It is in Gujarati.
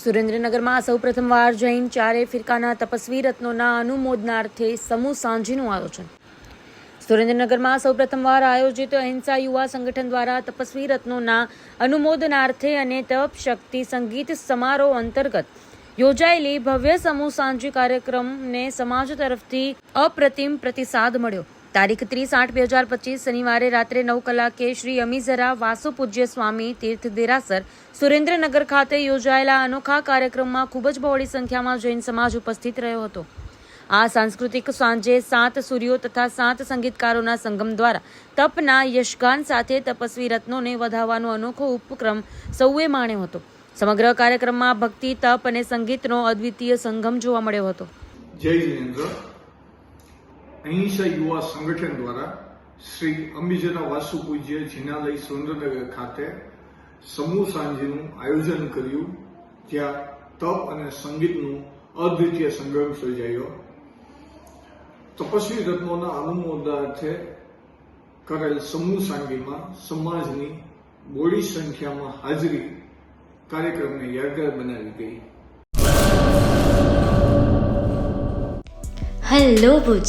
સુરેન્દ્રનગરમાં સૌ પ્રથમવાર જૈન ચારે ફિરકાના તપસ્વી રત્નોના અનુમોદનાર્થે સમૂહ સાંજીનું આયોજન. સુરેન્દ્રનગરમાં સૌ પ્રથમવાર આયોજિત અહિંસા યુવા સંગઠન દ્વારા તપસ્વી રત્નોના અનુમોદનાર્થે અને તપ શક્તિ સંગીત સમારોહ અંતર્ગત યોજાયેલી ભવ્ય સમૂહ સાંજી કાર્યક્રમને સમાજ તરફથી અપ્રતિમ પ્રતિસાદ મળ્યો. તારીખ ત્રીસ આઠ બે હજાર પચીસ શનિવારે રાત્રે નવ કલાકે શ્રી અમીઝરા વાસુ પૂજ્ય સ્વામી તીર્થ દેરાસર સુરેન્દ્રનગર ખાતે યોજાયેલા અનોખા કાર્યક્રમમાં ખૂબ જ બહોળી સંખ્યામાં જૈન સમાજ ઉપસ્થિત રહ્યો હતો. આ સાંસ્કૃતિક સાંજે સાત સૂર્યો તથા સાત સંગીતકારોના સંગમ દ્વારા તપના યશગાન સાથે તપસ્વી રત્નોને વધાવવાનો અનોખો ઉપક્રમ સૌએ માણ્યો હતો. સમગ્ર કાર્યક્રમમાં ભક્તિ, તપ અને સંગીતનો અદ્વિતીય સંગમ જોવા મળ્યો હતો. જય અહિંસા યુવા સંગઠન દ્વારા શ્રી અંબિજના વાસુ પૂજ્ય જિનાલય સુરેન્દ્રનગર ખાતે સમૂહ સાંજનું આયોજન કર્યું, જ્યાં તપ અને સંગીતનું અદ્વિતીય સંગમ સર્જાયો. તપસ્વી રત્નોના અનુમોદાર્થે કરેલ સમૂહ સાંગીમાં સમાજની બોડી સંખ્યામાં હાજરી કાર્યક્રમને યાદગાર બનાવી ગઈ. હેલો ભુજ